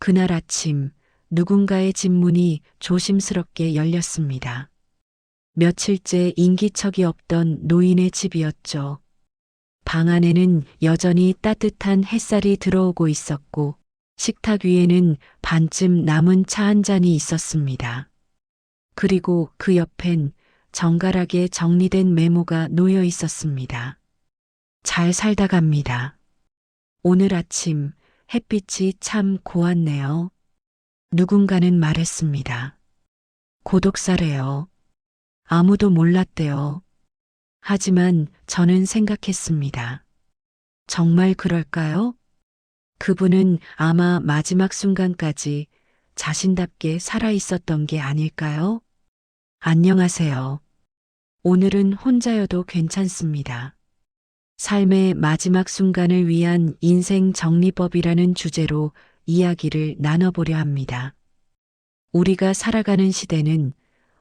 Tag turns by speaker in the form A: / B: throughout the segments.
A: 그날 아침 누군가의 집 문이 조심스럽게 열렸습니다. 며칠째 인기척이 없던 노인의 집이었죠. 방 안에는 여전히 따뜻한 햇살이 들어오고 있었고 식탁 위에는 반쯤 남은 차 한 잔이 있었습니다. 그리고 그 옆엔 정갈하게 정리된 메모가 놓여 있었습니다. 잘 살다 갑니다. 오늘 아침 햇빛이 참 고왔네요. 누군가는 말했습니다. 고독사래요. 아무도 몰랐대요. 하지만 저는 생각했습니다. 정말 그럴까요? 그분은 아마 마지막 순간까지 자신답게 살아 있었던 게 아닐까요? 안녕하세요. 오늘은 혼자여도 괜찮습니다. 삶의 마지막 순간을 위한 인생 정리법이라는 주제로 이야기를 나눠보려 합니다. 우리가 살아가는 시대는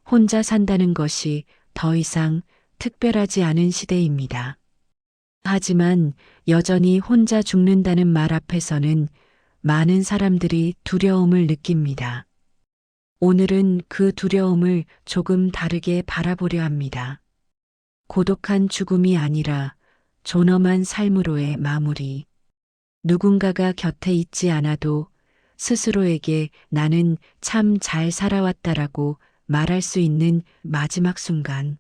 A: 혼자 산다는 것이 더 이상 특별하지 않은 시대입니다. 하지만 여전히 혼자 죽는다는 말 앞에서는 많은 사람들이 두려움을 느낍니다. 오늘은 그 두려움을 조금 다르게 바라보려 합니다. 고독한 죽음이 아니라 존엄한 삶으로의 마무리. 누군가가 곁에 있지 않아도 스스로에게 나는 참 잘 살아왔다라고 말할 수 있는 마지막 순간.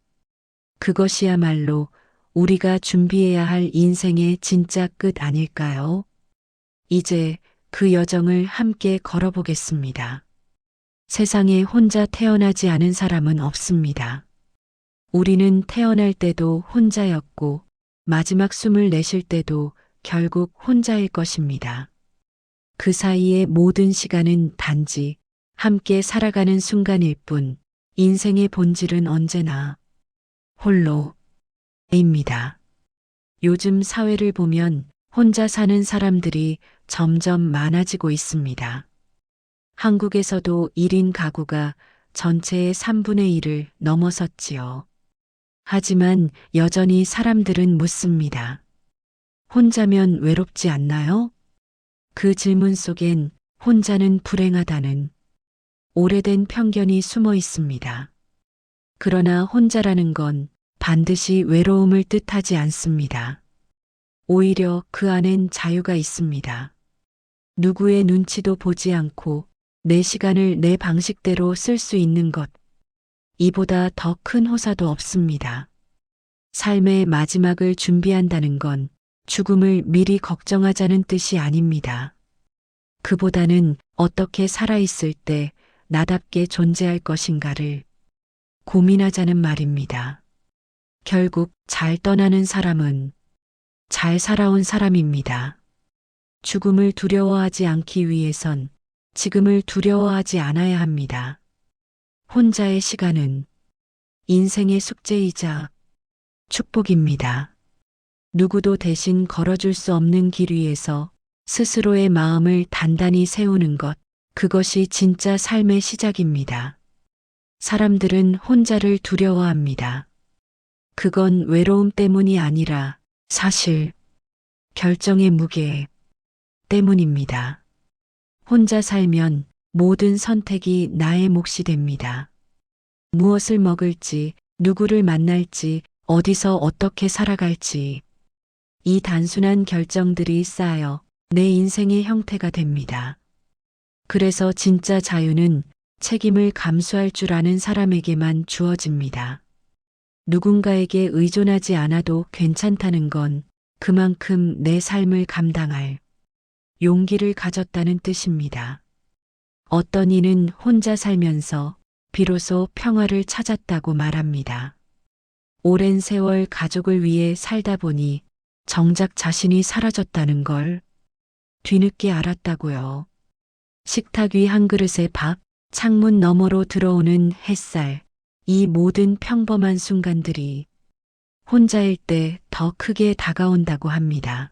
A: 그것이야말로 우리가 준비해야 할 인생의 진짜 끝 아닐까요? 이제 그 여정을 함께 걸어보겠습니다. 세상에 혼자 태어나지 않은 사람은 없습니다. 우리는 태어날 때도 혼자였고 마지막 숨을 내쉴 때도 결국 혼자일 것입니다. 그 사이의 모든 시간은 단지 함께 살아가는 순간일 뿐 인생의 본질은 언제나 홀로입니다. 요즘 사회를 보면 혼자 사는 사람들이 점점 많아지고 있습니다. 한국에서도 1인 가구가 전체의 3분의 1을 넘어섰지요. 하지만 여전히 사람들은 묻습니다. 혼자면 외롭지 않나요? 그 질문 속엔 혼자는 불행하다는 오래된 편견이 숨어 있습니다. 그러나 혼자라는 건 반드시 외로움을 뜻하지 않습니다. 오히려 그 안엔 자유가 있습니다. 누구의 눈치도 보지 않고 내 시간을 내 방식대로 쓸 수 있는 것. 이보다 더 큰 호사도 없습니다. 삶의 마지막을 준비한다는 건 죽음을 미리 걱정하자는 뜻이 아닙니다. 그보다는 어떻게 살아있을 때 나답게 존재할 것인가를 고민하자는 말입니다. 결국 잘 떠나는 사람은 잘 살아온 사람입니다. 죽음을 두려워하지 않기 위해선 지금을 두려워하지 않아야 합니다. 혼자의 시간은 인생의 숙제이자 축복입니다. 누구도 대신 걸어줄 수 없는 길 위에서 스스로의 마음을 단단히 세우는 것, 그것이 진짜 삶의 시작입니다. 사람들은 혼자를 두려워합니다. 그건 외로움 때문이 아니라 사실 결정의 무게 때문입니다. 혼자 살면 모든 선택이 나의 몫이 됩니다. 무엇을 먹을지, 누구를 만날지, 어디서 어떻게 살아갈지. 이 단순한 결정들이 쌓여 내 인생의 형태가 됩니다. 그래서 진짜 자유는 책임을 감수할 줄 아는 사람에게만 주어집니다. 누군가에게 의존하지 않아도 괜찮다는 건 그만큼 내 삶을 감당할 용기를 가졌다는 뜻입니다. 어떤 이는 혼자 살면서 비로소 평화를 찾았다고 말합니다. 오랜 세월 가족을 위해 살다 보니 정작 자신이 사라졌다는 걸 뒤늦게 알았다고요. 식탁 위 한 그릇의 밥, 창문 너머로 들어오는 햇살, 이 모든 평범한 순간들이 혼자일 때 더 크게 다가온다고 합니다.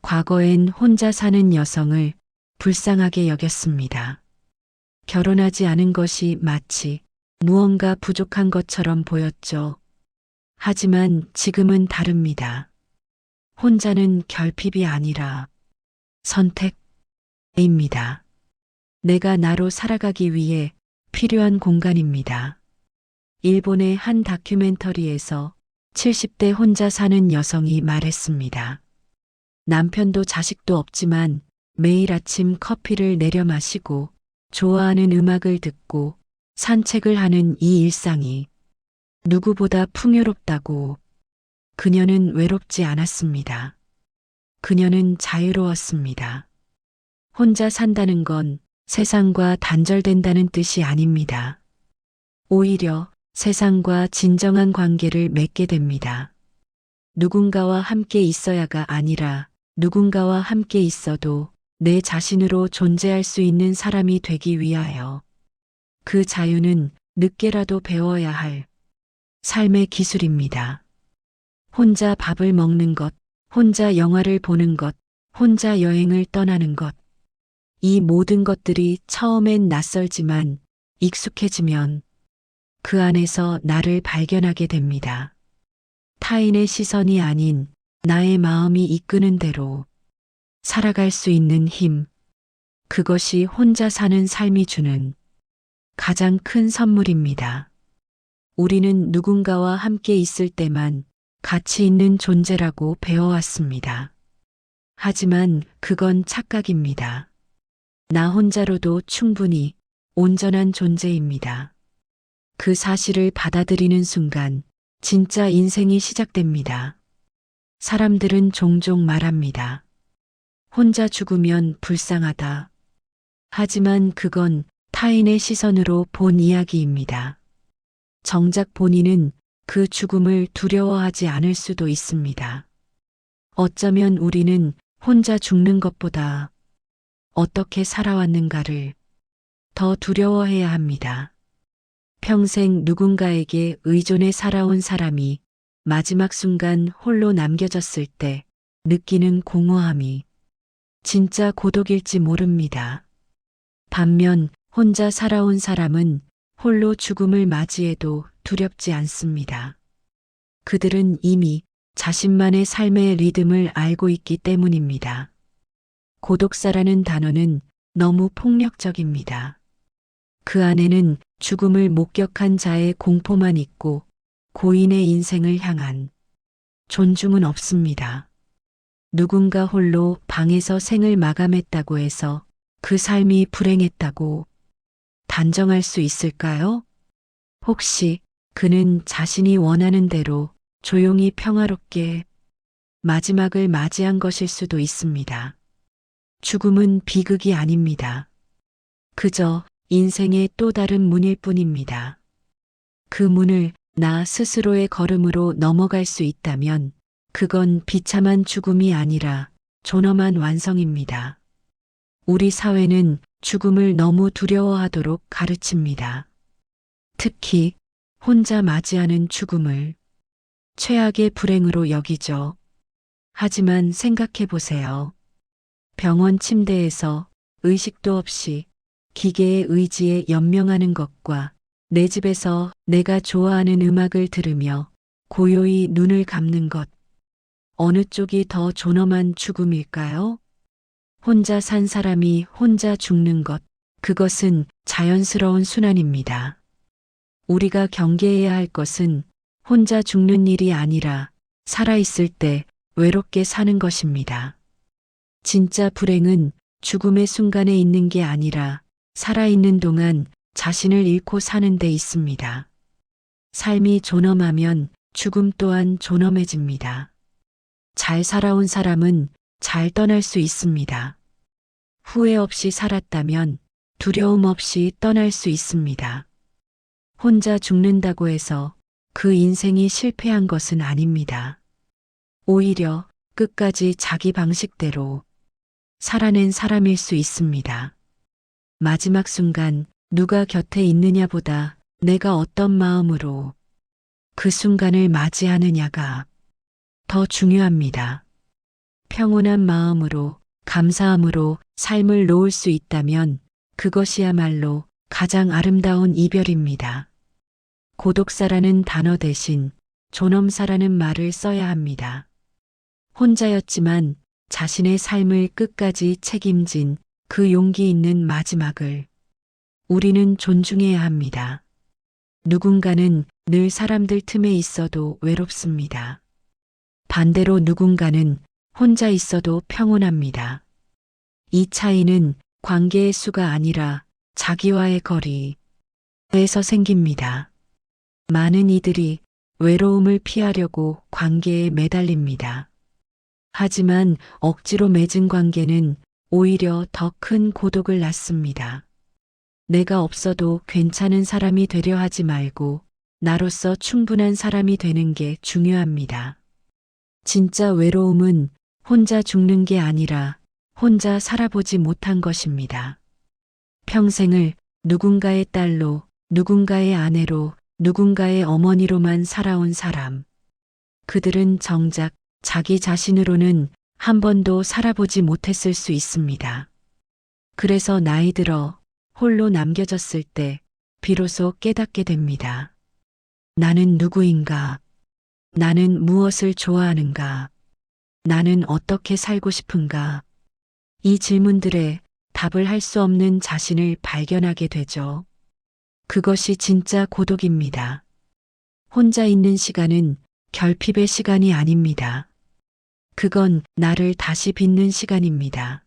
A: 과거엔 혼자 사는 여성을 불쌍하게 여겼습니다. 결혼하지 않은 것이 마치 무언가 부족한 것처럼 보였죠. 하지만 지금은 다릅니다. 혼자는 결핍이 아니라 선택입니다. 내가 나로 살아가기 위해 필요한 공간입니다. 일본의 한 다큐멘터리에서 70대 혼자 사는 여성이 말했습니다. 남편도 자식도 없지만 매일 아침 커피를 내려 마시고 좋아하는 음악을 듣고 산책을 하는 이 일상이 누구보다 풍요롭다고 그녀는 외롭지 않았습니다. 그녀는 자유로웠습니다. 혼자 산다는 건 세상과 단절된다는 뜻이 아닙니다. 오히려 세상과 진정한 관계를 맺게 됩니다. 누군가와 함께 있어야가 아니라 누군가와 함께 있어도 내 자신으로 존재할 수 있는 사람이 되기 위하여 그 자유는 늦게라도 배워야 할 삶의 기술입니다. 혼자 밥을 먹는 것, 혼자 영화를 보는 것, 혼자 여행을 떠나는 것. 이 모든 것들이 처음엔 낯설지만 익숙해지면 그 안에서 나를 발견하게 됩니다. 타인의 시선이 아닌 나의 마음이 이끄는 대로 살아갈 수 있는 힘. 그것이 혼자 사는 삶이 주는 가장 큰 선물입니다. 우리는 누군가와 함께 있을 때만 가치 있는 존재라고 배워왔습니다. 하지만 그건 착각입니다. 나 혼자로도 충분히 온전한 존재입니다. 그 사실을 받아들이는 순간 진짜 인생이 시작됩니다. 사람들은 종종 말합니다. 혼자 죽으면 불쌍하다. 하지만 그건 타인의 시선으로 본 이야기입니다. 정작 본인은 그 죽음을 두려워하지 않을 수도 있습니다. 어쩌면 우리는 혼자 죽는 것보다 어떻게 살아왔는가를 더 두려워해야 합니다. 평생 누군가에게 의존해 살아온 사람이 마지막 순간 홀로 남겨졌을 때 느끼는 공허함이 진짜 고독일지 모릅니다. 반면 혼자 살아온 사람은 홀로 죽음을 맞이해도 두렵지 않습니다. 그들은 이미 자신만의 삶의 리듬을 알고 있기 때문입니다. 고독사라는 단어는 너무 폭력적입니다. 그 안에는 죽음을 목격한 자의 공포만 있고 고인의 인생을 향한 존중은 없습니다. 누군가 홀로 방에서 생을 마감했다고 해서 그 삶이 불행했다고 단정할 수 있을까요? 혹시 그는 자신이 원하는 대로 조용히 평화롭게 마지막을 맞이한 것일 수도 있습니다. 죽음은 비극이 아닙니다. 그저 인생의 또 다른 문일 뿐입니다. 그 문을 나 스스로의 걸음으로 넘어갈 수 있다면 그건 비참한 죽음이 아니라 존엄한 완성입니다. 우리 사회는 죽음을 너무 두려워하도록 가르칩니다. 특히 혼자 맞이하는 죽음을 최악의 불행으로 여기죠. 하지만 생각해 보세요. 병원 침대에서 의식도 없이 기계의 의지에 연명하는 것과 내 집에서 내가 좋아하는 음악을 들으며 고요히 눈을 감는 것. 어느 쪽이 더 존엄한 죽음일까요? 혼자 산 사람이 혼자 죽는 것. 그것은 자연스러운 순환입니다. 우리가 경계해야 할 것은 혼자 죽는 일이 아니라 살아있을 때 외롭게 사는 것입니다. 진짜 불행은 죽음의 순간에 있는 게 아니라 살아있는 동안 자신을 잃고 사는 데 있습니다. 삶이 존엄하면 죽음 또한 존엄해집니다. 잘 살아온 사람은 잘 떠날 수 있습니다. 후회 없이 살았다면 두려움 없이 떠날 수 있습니다. 혼자 죽는다고 해서 그 인생이 실패한 것은 아닙니다. 오히려 끝까지 자기 방식대로 살아낸 사람일 수 있습니다. 마지막 순간 누가 곁에 있느냐보다 내가 어떤 마음으로 그 순간을 맞이하느냐가 더 중요합니다. 평온한 마음으로 감사함으로 삶을 놓을 수 있다면 그것이야말로 가장 아름다운 이별입니다. 고독사라는 단어 대신 존엄사라는 말을 써야 합니다. 혼자였지만 자신의 삶을 끝까지 책임진 그 용기 있는 마지막을 우리는 존중해야 합니다. 누군가는 늘 사람들 틈에 있어도 외롭습니다. 반대로 누군가는 혼자 있어도 평온합니다. 이 차이는 관계의 수가 아니라 자기와의 거리에서 생깁니다. 많은 이들이 외로움을 피하려고 관계에 매달립니다. 하지만 억지로 맺은 관계는 오히려 더 큰 고독을 낳습니다. 내가 없어도 괜찮은 사람이 되려 하지 말고 나로서 충분한 사람이 되는 게 중요합니다. 진짜 외로움은 혼자 죽는 게 아니라 혼자 살아보지 못한 것입니다. 평생을 누군가의 딸로, 누군가의 아내로, 누군가의 어머니로만 살아온 사람. 그들은 정작 자기 자신으로는 한 번도 살아보지 못했을 수 있습니다. 그래서 나이 들어 홀로 남겨졌을 때 비로소 깨닫게 됩니다. 나는 누구인가? 나는 무엇을 좋아하는가? 나는 어떻게 살고 싶은가? 이 질문들에 답을 할 수 없는 자신을 발견하게 되죠. 그것이 진짜 고독입니다. 혼자 있는 시간은 결핍의 시간이 아닙니다. 그건 나를 다시 빚는 시간입니다.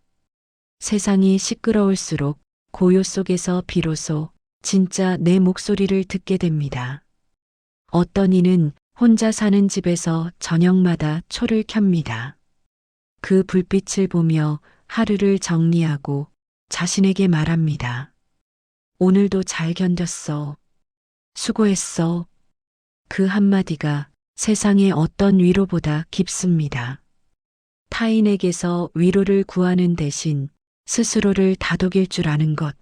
A: 세상이 시끄러울수록 고요 속에서 비로소 진짜 내 목소리를 듣게 됩니다. 어떤 이는 혼자 사는 집에서 저녁마다 초를 켭니다. 그 불빛을 보며 하루를 정리하고 자신에게 말합니다. 오늘도 잘 견뎠어. 수고했어. 그 한마디가 세상의 어떤 위로보다 깊습니다. 타인에게서 위로를 구하는 대신 스스로를 다독일 줄 아는 것.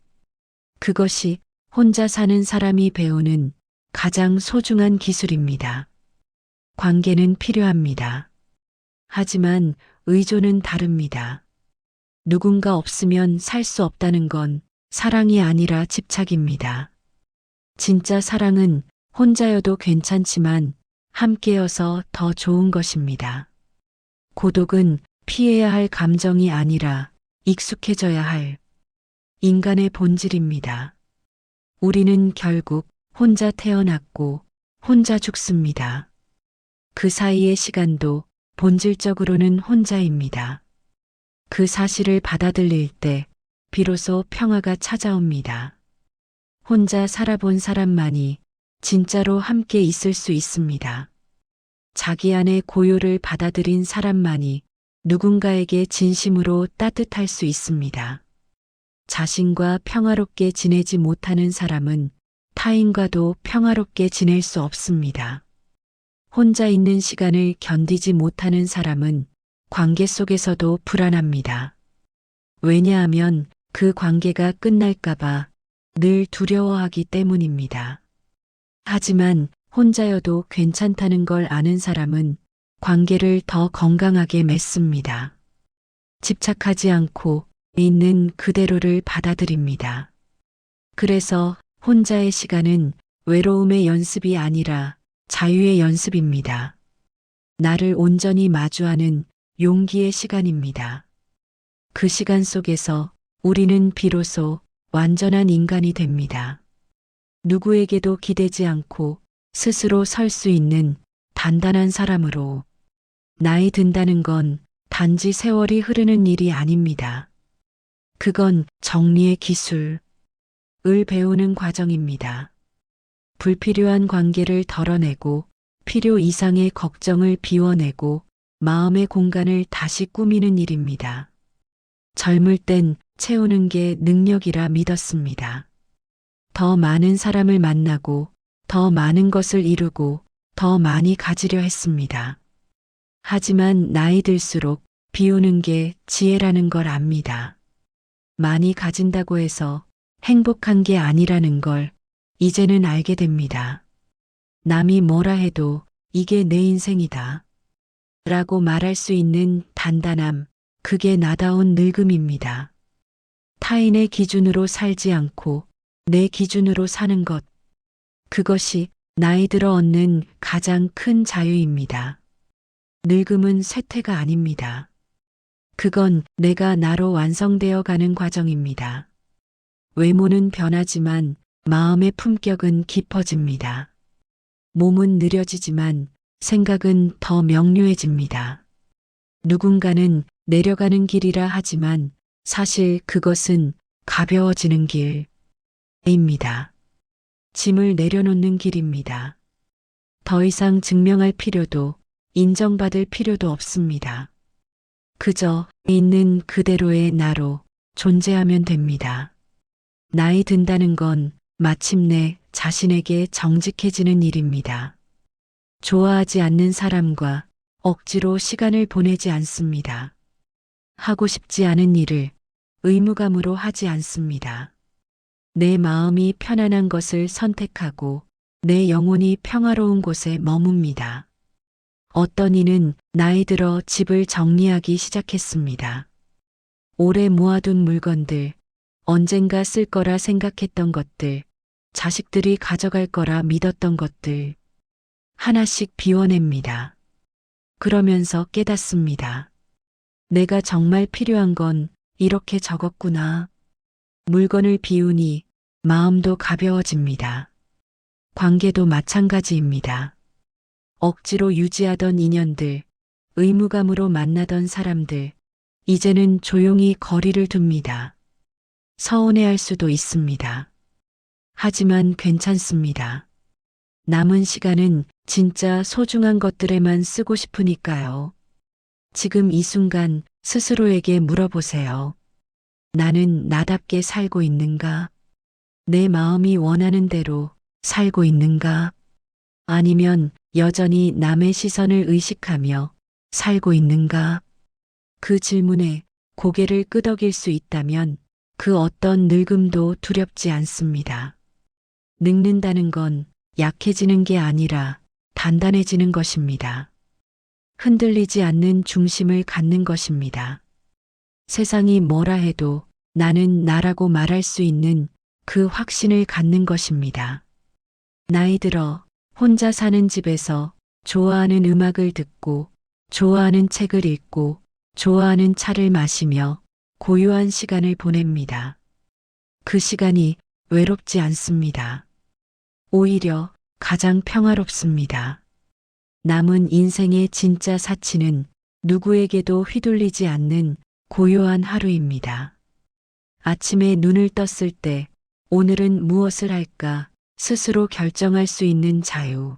A: 그것이 혼자 사는 사람이 배우는 가장 소중한 기술입니다. 관계는 필요합니다. 하지만 의존은 다릅니다. 누군가 없으면 살 수 없다는 건 사랑이 아니라 집착입니다. 진짜 사랑은 혼자여도 괜찮지만 함께여서 더 좋은 것입니다. 고독은 피해야 할 감정이 아니라 익숙해져야 할 인간의 본질입니다. 우리는 결국 혼자 태어났고 혼자 죽습니다. 그 사이의 시간도 본질적으로는 혼자입니다. 그 사실을 받아들일 때 비로소 평화가 찾아옵니다. 혼자 살아본 사람만이 진짜로 함께 있을 수 있습니다. 자기 안의 고요를 받아들인 사람만이 누군가에게 진심으로 따뜻할 수 있습니다. 자신과 평화롭게 지내지 못하는 사람은 타인과도 평화롭게 지낼 수 없습니다. 혼자 있는 시간을 견디지 못하는 사람은 관계 속에서도 불안합니다. 왜냐하면 그 관계가 끝날까봐 늘 두려워하기 때문입니다. 하지만 혼자여도 괜찮다는 걸 아는 사람은 관계를 더 건강하게 맺습니다. 집착하지 않고 있는 그대로를 받아들입니다. 그래서 혼자의 시간은 외로움의 연습이 아니라 자유의 연습입니다. 나를 온전히 마주하는 용기의 시간입니다. 그 시간 속에서 우리는 비로소 완전한 인간이 됩니다. 누구에게도 기대지 않고 스스로 설 수 있는 단단한 사람으로 나이 든다는 건 단지 세월이 흐르는 일이 아닙니다. 그건 정리의 기술, 을 배우는 과정입니다. 불필요한 관계를 덜어내고 필요 이상의 걱정을 비워내고 마음의 공간을 다시 꾸미는 일입니다. 젊을 땐 채우는 게 능력이라 믿었습니다. 더 많은 사람을 만나고 더 많은 것을 이루고 더 많이 가지려 했습니다. 하지만 나이 들수록 비우는 게 지혜라는 걸 압니다. 많이 가진다고 해서 행복한 게 아니라는 걸 이제는 알게 됩니다. 남이 뭐라 해도 이게 내 인생이다. 라고 말할 수 있는 단단함, 그게 나다운 늙음입니다. 타인의 기준으로 살지 않고 내 기준으로 사는 것. 그것이 나이 들어 얻는 가장 큰 자유입니다. 늙음은 쇠퇴가 아닙니다. 그건 내가 나로 완성되어 가는 과정입니다. 외모는 변하지만 마음의 품격은 깊어집니다. 몸은 느려지지만 생각은 더 명료해집니다. 누군가는 내려가는 길이라 하지만 사실 그것은 가벼워지는 길입니다. 짐을 내려놓는 길입니다. 더 이상 증명할 필요도 인정받을 필요도 없습니다. 그저 있는 그대로의 나로 존재하면 됩니다. 나이 든다는 건 마침내 자신에게 정직해지는 일입니다. 좋아하지 않는 사람과 억지로 시간을 보내지 않습니다. 하고 싶지 않은 일을 의무감으로 하지 않습니다. 내 마음이 편안한 것을 선택하고 내 영혼이 평화로운 곳에 머뭅니다. 어떤 이는 나이 들어 집을 정리하기 시작했습니다. 오래 모아둔 물건들, 언젠가 쓸 거라 생각했던 것들, 자식들이 가져갈 거라 믿었던 것들, 하나씩 비워냅니다. 그러면서 깨닫습니다. 내가 정말 필요한 건 이렇게 적었구나. 물건을 비우니 마음도 가벼워집니다. 관계도 마찬가지입니다. 억지로 유지하던 인연들, 의무감으로 만나던 사람들, 이제는 조용히 거리를 둡니다. 서운해할 수도 있습니다. 하지만 괜찮습니다. 남은 시간은 진짜 소중한 것들에만 쓰고 싶으니까요. 지금 이 순간 스스로에게 물어보세요. 나는 나답게 살고 있는가? 내 마음이 원하는 대로 살고 있는가? 아니면 여전히 남의 시선을 의식하며 살고 있는가? 그 질문에 고개를 끄덕일 수 있다면 그 어떤 늙음도 두렵지 않습니다. 늙는다는 건 약해지는 게 아니라 단단해지는 것입니다. 흔들리지 않는 중심을 갖는 것입니다. 세상이 뭐라 해도 나는 나라고 말할 수 있는 그 확신을 갖는 것입니다. 나이 들어 혼자 사는 집에서 좋아하는 음악을 듣고 좋아하는 책을 읽고 좋아하는 차를 마시며 고요한 시간을 보냅니다. 그 시간이 외롭지 않습니다. 오히려 가장 평화롭습니다. 남은 인생의 진짜 사치는 누구에게도 휘둘리지 않는 고요한 하루입니다. 아침에 눈을 떴을 때 오늘은 무엇을 할까 스스로 결정할 수 있는 자유.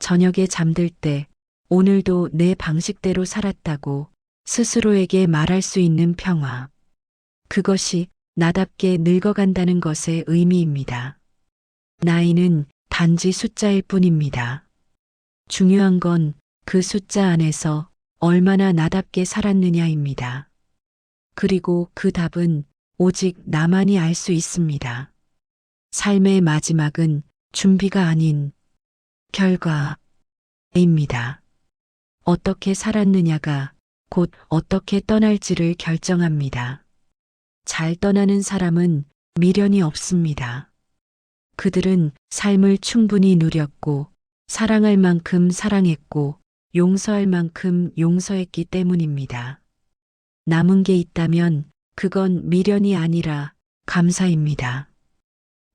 A: 저녁에 잠들 때 오늘도 내 방식대로 살았다고 스스로에게 말할 수 있는 평화. 그것이 나답게 늙어간다는 것의 의미입니다. 나이는 단지 숫자일 뿐입니다. 중요한 건 그 숫자 안에서 얼마나 나답게 살았느냐입니다. 그리고 그 답은 오직 나만이 알 수 있습니다. 삶의 마지막은 준비가 아닌 결과입니다. 어떻게 살았느냐가 곧 어떻게 떠날지를 결정합니다. 잘 떠나는 사람은 미련이 없습니다. 그들은 삶을 충분히 누렸고 사랑할 만큼 사랑했고 용서할 만큼 용서했기 때문입니다. 남은 게 있다면 그건 미련이 아니라 감사입니다.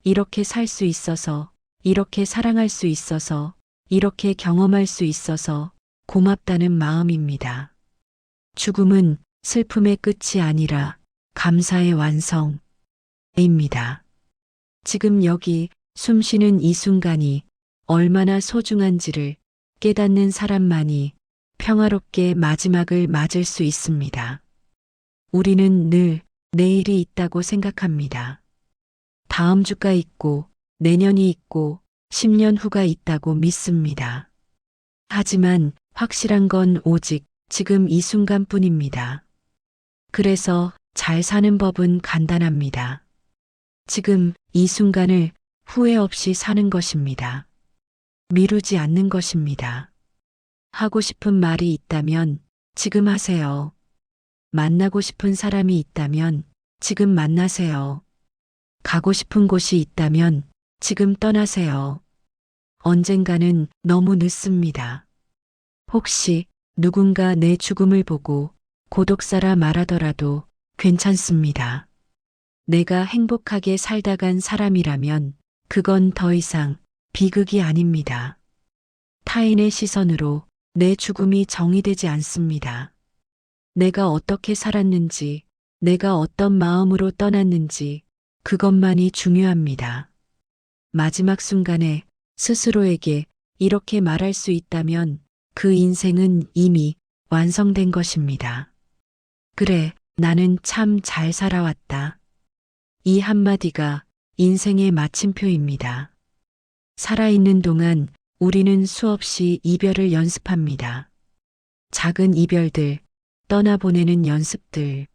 A: 이렇게 살 수 있어서, 이렇게 사랑할 수 있어서, 이렇게 경험할 수 있어서 고맙다는 마음입니다. 죽음은 슬픔의 끝이 아니라 감사의 완성입니다. 지금 여기 숨 쉬는 이 순간이 얼마나 소중한지를 깨닫는 사람만이 평화롭게 마지막을 맞을 수 있습니다. 우리는 늘 내일이 있다고 생각합니다. 다음 주가 있고 내년이 있고 10년 후가 있다고 믿습니다. 하지만 확실한 건 오직 지금 이 순간뿐입니다. 그래서 잘 사는 법은 간단합니다. 지금 이 순간을 후회 없이 사는 것입니다. 미루지 않는 것입니다. 하고 싶은 말이 있다면 지금 하세요. 만나고 싶은 사람이 있다면 지금 만나세요. 가고 싶은 곳이 있다면 지금 떠나세요. 언젠가는 너무 늦습니다. 혹시 누군가 내 죽음을 보고 고독사라 말하더라도 괜찮습니다. 내가 행복하게 살다 간 사람이라면 그건 더 이상 비극이 아닙니다. 타인의 시선으로 내 죽음이 정의되지 않습니다. 내가 어떻게 살았는지, 내가 어떤 마음으로 떠났는지, 그것만이 중요합니다. 마지막 순간에 스스로에게 이렇게 말할 수 있다면 그 인생은 이미 완성된 것입니다. 그래, 나는 참 잘 살아왔다. 이 한마디가 인생의 마침표입니다. 살아있는 동안 우리는 수없이 이별을 연습합니다. 작은 이별들, 떠나보내는 연습들,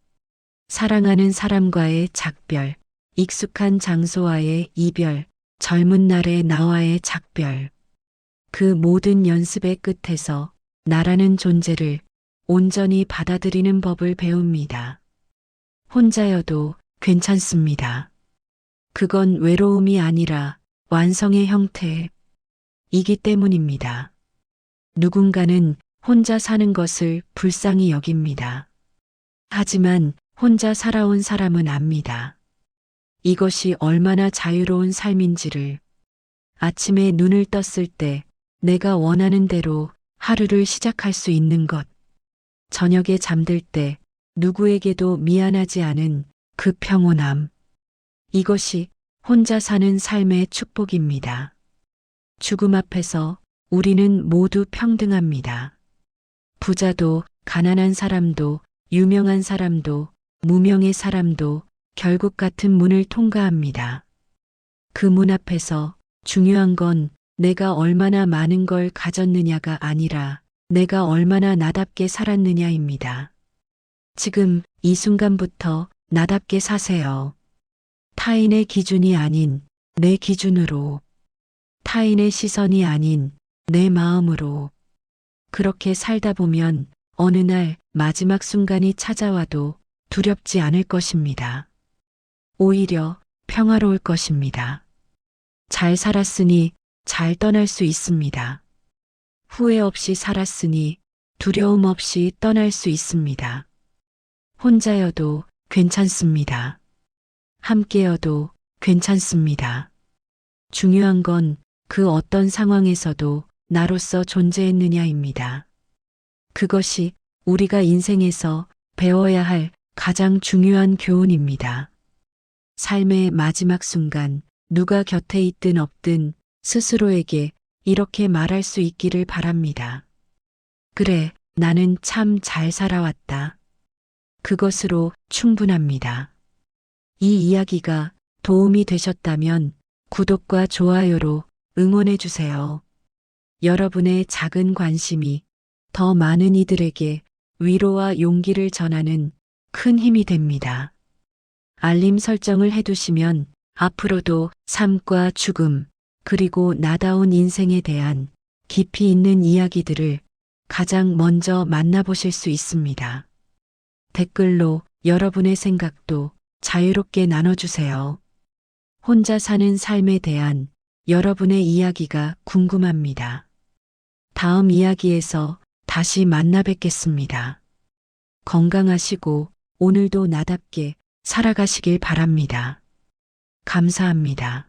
A: 사랑하는 사람과의 작별, 익숙한 장소와의 이별, 젊은 날의 나와의 작별. 그 모든 연습의 끝에서 나라는 존재를 온전히 받아들이는 법을 배웁니다. 혼자여도 괜찮습니다. 그건 외로움이 아니라 완성의 형태이기 때문입니다. 누군가는 혼자 사는 것을 불쌍히 여깁니다. 하지만 혼자 살아온 사람은 압니다. 이것이 얼마나 자유로운 삶인지를 아침에 눈을 떴을 때 내가 원하는 대로 하루를 시작할 수 있는 것. 저녁에 잠들 때 누구에게도 미안하지 않은 그 평온함. 이것이 혼자 사는 삶의 축복입니다. 죽음 앞에서 우리는 모두 평등합니다. 부자도 가난한 사람도 유명한 사람도 무명의 사람도 결국 같은 문을 통과합니다. 그 문 앞에서 중요한 건 내가 얼마나 많은 걸 가졌느냐가 아니라 내가 얼마나 나답게 살았느냐입니다. 지금 이 순간부터 나답게 사세요. 타인의 기준이 아닌 내 기준으로, 타인의 시선이 아닌 내 마음으로. 그렇게 살다 보면 어느 날 마지막 순간이 찾아와도 두렵지 않을 것입니다. 오히려 평화로울 것입니다. 잘 살았으니 잘 떠날 수 있습니다. 후회 없이 살았으니 두려움 없이 떠날 수 있습니다. 혼자여도 괜찮습니다. 함께여도 괜찮습니다. 중요한 건 그 어떤 상황에서도 나로서 존재했느냐입니다. 그것이 우리가 인생에서 배워야 할 가장 중요한 교훈입니다. 삶의 마지막 순간 누가 곁에 있든 없든 스스로에게 이렇게 말할 수 있기를 바랍니다. 그래, 나는 참 잘 살아왔다. 그것으로 충분합니다. 이 이야기가 도움이 되셨다면 구독과 좋아요로 응원해 주세요. 여러분의 작은 관심이 더 많은 이들에게 위로와 용기를 전하는 큰 힘이 됩니다. 알림 설정을 해두시면 앞으로도 삶과 죽음, 그리고 나다운 인생에 대한 깊이 있는 이야기들을 가장 먼저 만나보실 수 있습니다. 댓글로 여러분의 생각도 자유롭게 나눠주세요. 혼자 사는 삶에 대한 여러분의 이야기가 궁금합니다. 다음 이야기에서 다시 만나 뵙겠습니다. 건강하시고 오늘도 나답게 살아가시길 바랍니다. 감사합니다.